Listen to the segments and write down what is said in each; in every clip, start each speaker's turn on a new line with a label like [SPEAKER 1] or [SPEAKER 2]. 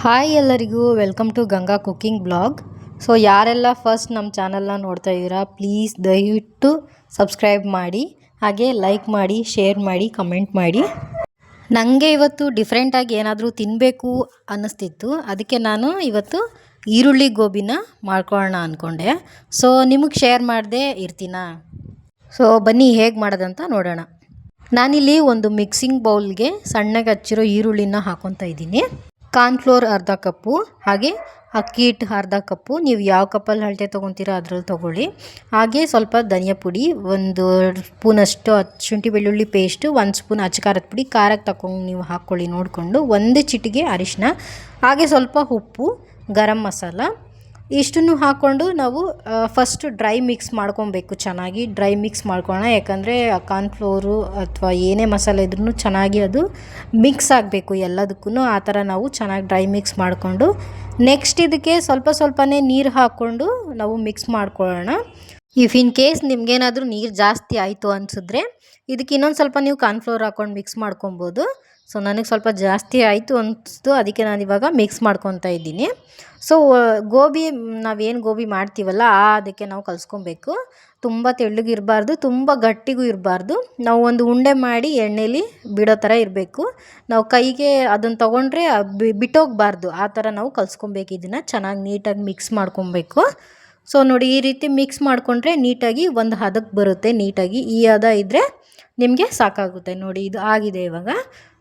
[SPEAKER 1] Hi ಎಲ್ಲರಿಗೂ, welcome to Ganga cooking blog. So, ಯಾರೆಲ್ಲ first ನಮ್ಮ ಚಾನಲ್ನ ನೋಡ್ತಾ ಇದ್ದೀರಾ, ಪ್ಲೀಸ್ ದಯವಿಟ್ಟು ಸಬ್ಸ್ಕ್ರೈಬ್ ಮಾಡಿ, ಹಾಗೆ ಲೈಕ್ ಮಾಡಿ, ಶೇರ್ ಮಾಡಿ, ಕಮೆಂಟ್ ಮಾಡಿ. ನನಗೆ ಇವತ್ತು ಡಿಫ್ರೆಂಟಾಗಿ ಏನಾದರೂ ತಿನ್ನಬೇಕು ಅನ್ನಿಸ್ತಿತ್ತು. ಅದಕ್ಕೆ ನಾನು ಇವತ್ತು ಈರುಳ್ಳಿ ಗೋಬಿನ ಮಾಡ್ಕೊಳ್ಳೋಣ ಅಂದ್ಕೊಂಡೆ ಸೊ, ನಿಮಗೆ ಶೇರ್ ಮಾಡದೆ ಇರ್ತೀನ? ಸೊ, ಬನ್ನಿ ಹೇಗೆ ಮಾಡೋದಂತ ನೋಡೋಣ. ನಾನಿಲ್ಲಿ ಒಂದು ಮಿಕ್ಸಿಂಗ್ ಬೌಲ್ಗೆ ಸಣ್ಣಗೆ ಹಚ್ಚಿರೋ ಈರುಳ್ಳಿನ ಹಾಕೊತಾ ಇದ್ದೀನಿ. ಕಾರ್ನ್ಫ್ಲೋರ್ ಅರ್ಧ ಕಪ್ಪು ಹಾಗೆ ಅಕ್ಕಿ ಹಿಟ್ಟು ಅರ್ಧ ಕಪ್ಪು. ನೀವು ಯಾವ ಕಪ್ಪಲ್ಲಿ ಅಳತೆ ತೊಗೊತೀರೋ ಅದ್ರಲ್ಲಿ ತೊಗೊಳ್ಳಿ. ಹಾಗೆ ಸ್ವಲ್ಪ ಧನಿಯಾ ಪುಡಿ, ಒಂದು ಸ್ಪೂನಷ್ಟು ಶುಂಠಿ ಬೆಳ್ಳುಳ್ಳಿ ಪೇಸ್ಟು ಒಂದು ಸ್ಪೂನ್ ಅಚ್ಚ ಖಾರದ ಪುಡಿ ಖಾರಕ್ಕೆ ತಗೊಂಡು ನೀವು ಹಾಕ್ಕೊಳ್ಳಿ ನೋಡಿಕೊಂಡು. ಒಂದು ಚಿಟಿಗೆ ಅರಿಶಿನ ಹಾಗೆ ಸ್ವಲ್ಪ ಉಪ್ಪು, ಗರಂ ಮಸಾಲ ಇಷ್ಟನ್ನು ಹಾಕ್ಕೊಂಡು ನಾವು ಫಸ್ಟ್ ಡ್ರೈ ಮಿಕ್ಸ್ ಮಾಡ್ಕೊಬೇಕು ಚೆನ್ನಾಗಿ ಡ್ರೈ ಮಿಕ್ಸ್ ಮಾಡ್ಕೊಳ್ಳೋಣ ಯಾಕಂದರೆ ಕಾರ್ನ್ಫ್ಲೋರು ಅಥವಾ ಏನೇ ಮಸಾಲೆ ಇದ್ರೂ ಚೆನ್ನಾಗಿ ಅದು ಮಿಕ್ಸ್ ಆಗಬೇಕು ಎಲ್ಲದಕ್ಕೂ ಆ ಥರ ನಾವು ಚೆನ್ನಾಗಿ ಡ್ರೈ ಮಿಕ್ಸ್ ಮಾಡಿಕೊಂಡು ನೆಕ್ಸ್ಟ್ ಇದಕ್ಕೆ ಸ್ವಲ್ಪ ಸ್ವಲ್ಪನೇ ನೀರು ಹಾಕ್ಕೊಂಡು ನಾವು ಮಿಕ್ಸ್ ಮಾಡ್ಕೊಳ್ಳೋಣ. ಇಫ್ ಇನ್ ಕೇಸ್ ನಿಮಗೇನಾದರೂ ನೀರು ಜಾಸ್ತಿ ಆಯಿತು ಅನಿಸಿದ್ರೆ ಇದಕ್ಕೆ ಇನ್ನೊಂದು ಸ್ವಲ್ಪ ನೀವು ಕಾರ್ನ್ಫ್ಲೋರ್ ಹಾಕ್ಕೊಂಡು ಮಿಕ್ಸ್ ಮಾಡ್ಕೊಬೋದು. ಸೊ ನನಗೆ ಸ್ವಲ್ಪ ಜಾಸ್ತಿ ಆಯಿತು ಅನಿಸ್ತು, ಅದಕ್ಕೆ ನಾನು ಇವಾಗ ಮಿಕ್ಸ್ ಮಾಡ್ಕೊತಾ ಇದ್ದೀನಿ. ಸೊ ಗೋಬಿ, ನಾವೇನು ಗೋಬಿ ಮಾಡ್ತೀವಲ್ಲ, ಆ ಅದಕ್ಕೆ ನಾವು ಕಲಿಸ್ಕೊಬೇಕು. ತುಂಬ ತೆಳ್ಳಗಿರಬಾರ್ದು ತುಂಬ ಗಟ್ಟಿಗೂ ಇರಬಾರ್ದು. ನಾವು ಒಂದು ಉಂಡೆ ಮಾಡಿ ಎಣ್ಣೆಲಿ ಬಿಡೋ ಥರ ಇರಬೇಕು. ನಾವು ಕೈಗೆ ಅದನ್ನು ತೊಗೊಂಡ್ರೆ ಬಿಟ್ಟೋಗ್ಬಾರ್ದು. ಆ ಥರ ನಾವು ಕಲಿಸ್ಕೊಬೇಕು, ಇದನ್ನು ಚೆನ್ನಾಗಿ ನೀಟಾಗಿ ಮಿಕ್ಸ್ ಮಾಡ್ಕೊಬೇಕು. ಸೊ ನೋಡಿ, ಈ ರೀತಿ ಮಿಕ್ಸ್ ಮಾಡಿಕೊಂಡ್ರೆ ನೀಟಾಗಿ ಒಂದು ಹದಕ್ಕೆ ಬರುತ್ತೆ. ನೀಟಾಗಿ ಈ ಹದ ಇದ್ದರೆ ನಿಮಗೆ ಸಾಕಾಗುತ್ತೆ. ನೋಡಿ, ಇದು ಆಗಿದೆ ಇವಾಗ.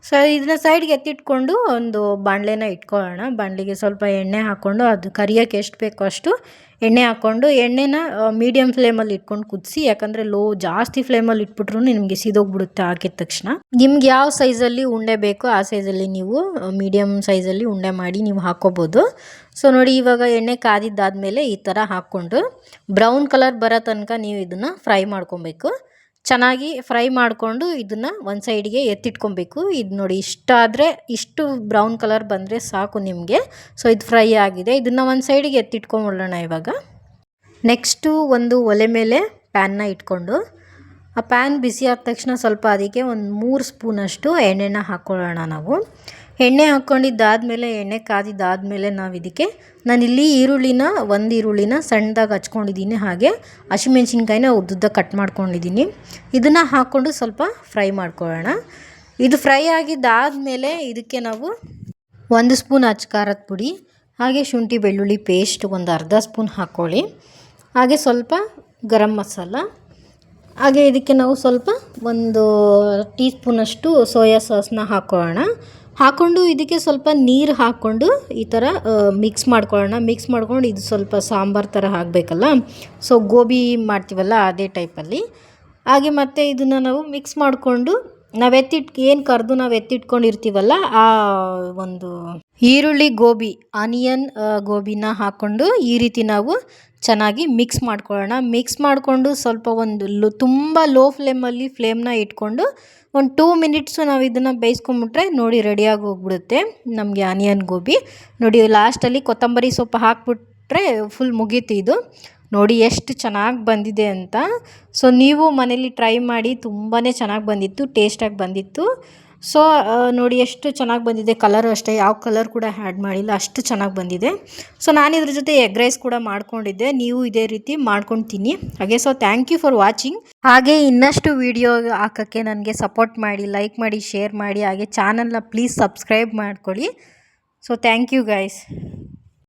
[SPEAKER 1] ಸೊ ಇದನ್ನ ಸೈಡ್ಗೆ ಎತ್ತಿಟ್ಕೊಂಡು ಒಂದು ಬಾಣಲೆನ ಇಟ್ಕೊಳ್ಳೋಣ. ಬಾಣಲೆಗೆ ಸ್ವಲ್ಪ ಎಣ್ಣೆ ಹಾಕ್ಕೊಂಡು ಅದು ಕರಿಯೋಕ್ಕೆ ಎಷ್ಟು ಬೇಕೋ ಅಷ್ಟು ಎಣ್ಣೆ ಹಾಕ್ಕೊಂಡು ಎಣ್ಣೆನ ಮೀಡಿಯಮ್ ಫ್ಲೇಮಲ್ಲಿ ಇಟ್ಕೊಂಡು ಕುದಿಸಿ, ಯಾಕಂದರೆ ಲೋ ಜಾಸ್ತಿ ಫ್ಲೇಮಲ್ಲಿ ಇಟ್ಬಿಟ್ರು ನಿಮಗೆ ಸಿದೋಗ್ಬಿಡುತ್ತೆ ಹಾಕಿದ ತಕ್ಷಣ. ನಿಮ್ಗೆ ಯಾವ ಸೈಜಲ್ಲಿ ಉಂಡೆ ಬೇಕೋ ಆ ಸೈಜಲ್ಲಿ ನೀವು ಮೀಡಿಯಮ್ ಸೈಜಲ್ಲಿ ಉಂಡೆ ಮಾಡಿ ನೀವು ಹಾಕ್ಕೋಬೋದು. ಸೊ ನೋಡಿ ಇವಾಗ ಎಣ್ಣೆ ಕಾದಿದ್ದಾದಮೇಲೆ ಈ ಥರ ಹಾಕ್ಕೊಂಡು ಬ್ರೌನ್ ಕಲರ್ ಬರೋ ತನಕ ನೀವು ಇದನ್ನು ಫ್ರೈ ಮಾಡ್ಕೊಬೇಕು. ಚೆನ್ನಾಗಿ ಫ್ರೈ ಮಾಡಿಕೊಂಡು ಇದನ್ನು ಒಂದು ಸೈಡಿಗೆ ಎತ್ತಿಟ್ಕೊಬೇಕು. ಇದು ನೋಡಿ ಇಷ್ಟಾದರೆ ಇಷ್ಟು ಬ್ರೌನ್ ಕಲರ್ ಬಂದರೆ ಸಾಕು ನಿಮಗೆ. ಸೊ ಇದು ಫ್ರೈ ಆಗಿದೆ. ಇದನ್ನು ಒಂದು ಸೈಡಿಗೆ ಎತ್ತಿಟ್ಕೊಂಬಿಡೋಣ ಇವಾಗ. ನೆಕ್ಸ್ಟು ಒಂದು ಒಲೆ ಮೇಲೆ ಪ್ಯಾನ್ನ ಇಟ್ಕೊಂಡು, ಆ ಪ್ಯಾನ್ ಬಿಸಿ ಆದ ತಕ್ಷಣ ಸ್ವಲ್ಪ ಅದಕ್ಕೆ ಒಂದು ಮೂರು ಸ್ಪೂನಷ್ಟು ಎಣ್ಣೆನ ಹಾಕ್ಕೊಳ್ಳೋಣ ನಾವು. ಎಣ್ಣೆ ಹಾಕ್ಕೊಂಡಿದ್ದಾದಮೇಲೆ ಎಣ್ಣೆ ಕಾದಿದ್ದಾದಮೇಲೆ ನಾವು ಇದಕ್ಕೆ, ನಾನಿಲ್ಲಿ ಈರುಳ್ಳಿನ, ಒಂದು ಈರುಳ್ಳಿನ ಸಣ್ಣದಾಗಿ ಹಚ್ಕೊಂಡಿದ್ದೀನಿ. ಹಾಗೆ ಹಸಿಮೆಣ್ಸಿನ್ಕಾಯಿನ ಉದ್ದುದ್ದ ಕಟ್ ಮಾಡ್ಕೊಂಡಿದ್ದೀನಿ. ಇದನ್ನು ಹಾಕ್ಕೊಂಡು ಸ್ವಲ್ಪ ಫ್ರೈ ಮಾಡ್ಕೊಳ್ಳೋಣ. ಇದು ಫ್ರೈ ಆಗಿದ್ದಾದಮೇಲೆ ಇದಕ್ಕೆ ನಾವು ಒಂದು ಸ್ಪೂನ್ ಅಚ್ಚ ಖಾರದ ಪುಡಿ, ಹಾಗೆ ಶುಂಠಿ ಬೆಳ್ಳುಳ್ಳಿ ಪೇಸ್ಟ್ ಒಂದು ಅರ್ಧ ಸ್ಪೂನ್ ಹಾಕ್ಕೊಳ್ಳಿ. ಹಾಗೆ ಸ್ವಲ್ಪ ಗರಂ ಮಸಾಲ. ಹಾಗೆ ಇದಕ್ಕೆ ನಾವು ಸ್ವಲ್ಪ ಒಂದು ಟೀ ಸ್ಪೂನಷ್ಟು ಸೋಯಾ ಸಾಸ್ನ ಹಾಕ್ಕೊಳ್ಳೋಣ. ಹಾಕ್ಕೊಂಡು ಇದಕ್ಕೆ ಸ್ವಲ್ಪ ನೀರು ಹಾಕ್ಕೊಂಡು ಈ ಥರ ಮಿಕ್ಸ್ ಮಾಡ್ಕೊಳ್ಳೋಣ. ಮಿಕ್ಸ್ ಮಾಡ್ಕೊಂಡು ಇದು ಸ್ವಲ್ಪ ಸಾಂಬಾರು ಥರ ಹಾಕಬೇಕಲ್ಲ? ಸೊ ಗೋಬಿ ಮಾಡ್ತೀವಲ್ಲ ಅದೇ ಟೈಪಲ್ಲಿ ಹಾಗೆ ಮತ್ತು ಇದನ್ನು ನಾವು ಮಿಕ್ಸ್ ಮಾಡಿಕೊಂಡು ನಾವು ಎತ್ತಿಟ್, ಏನು ಕರೆದು ನಾವು ಎತ್ತಿಟ್ಕೊಂಡಿರ್ತೀವಲ್ಲ, ಆ ಒಂದು ಈರುಳ್ಳಿ, ಗೋಬಿ, ಆನಿಯನ್ ಗೋಬಿನ ಹಾಕ್ಕೊಂಡು ಈ ರೀತಿ ನಾವು ಚೆನ್ನಾಗಿ ಮಿಕ್ಸ್ ಮಾಡ್ಕೊಳ್ಳೋಣ. ಮಿಕ್ಸ್ ಮಾಡಿಕೊಂಡು ಸ್ವಲ್ಪ ಒಂದು ಲೋ, ತುಂಬ ಲೋ ಫ್ಲೇಮಲ್ಲಿ ಫ್ಲೇಮ್ನ ಇಟ್ಕೊಂಡು ಒಂದು ಟೂ ಮಿನಿಟ್ಸು ನಾವು ಇದನ್ನು ಬೇಯಿಸ್ಕೊಂಬಿಟ್ರೆ ನೋಡಿ ರೆಡಿಯಾಗಿ ಹೋಗ್ಬಿಡುತ್ತೆ ನಮಗೆ ಆನಿಯನ್, ಗೋಬಿ. ನೋಡಿ ಲಾಸ್ಟಲ್ಲಿ ಕೊತ್ತಂಬರಿ ಸೊಪ್ಪು ಹಾಕ್ಬಿಟ್ರೆ ಫುಲ್ ಮುಗೀತು ಇದು. ನೋಡಿ ಎಷ್ಟು ಚೆನ್ನಾಗಿ ಬಂದಿದೆ ಅಂತ. ಸೊ ನೀವು ಮನೇಲಿ ಟ್ರೈ ಮಾಡಿ ತುಂಬಾ ಚೆನ್ನಾಗಿ ಬಂದಿತ್ತು ಟೇಸ್ಟಾಗಿ ಬಂದಿತ್ತು. ಸೊ ನೋಡಿ ಎಷ್ಟು ಚೆನ್ನಾಗಿ ಬಂದಿದೆ ಕಲರು ಅಷ್ಟೇ. ಯಾವ ಕಲರ್ ಕೂಡ ಆ್ಯಡ್ ಮಾಡಿಲ್ಲ, ಅಷ್ಟು ಚೆನ್ನಾಗಿ ಬಂದಿದೆ. ಸೊ ನಾನು ಇದ್ರ ಜೊತೆ ಎಗ್ ರೈಸ್ ಕೂಡ ಮಾಡ್ಕೊಂಡಿದ್ದೆ. ನೀವು ಇದೇ ರೀತಿ ಮಾಡ್ಕೊಂಡು ತಿನ್ನಿ ಹಾಗೆ so thank you for watching ಹಾಗೆ ಇನ್ನಷ್ಟು ವಿಡಿಯೋ ಹಾಕೋಕ್ಕೆ ನನಗೆ ಸಪೋರ್ಟ್ ಮಾಡಿ ಲೈಕ್ ಮಾಡಿ ಶೇರ್ ಮಾಡಿ, ಹಾಗೆ ಚಾನಲ್ನ ಪ್ಲೀಸ್ ಸಬ್ಸ್ಕ್ರೈಬ್ ಮಾಡ್ಕೊಳ್ಳಿ. So thank you guys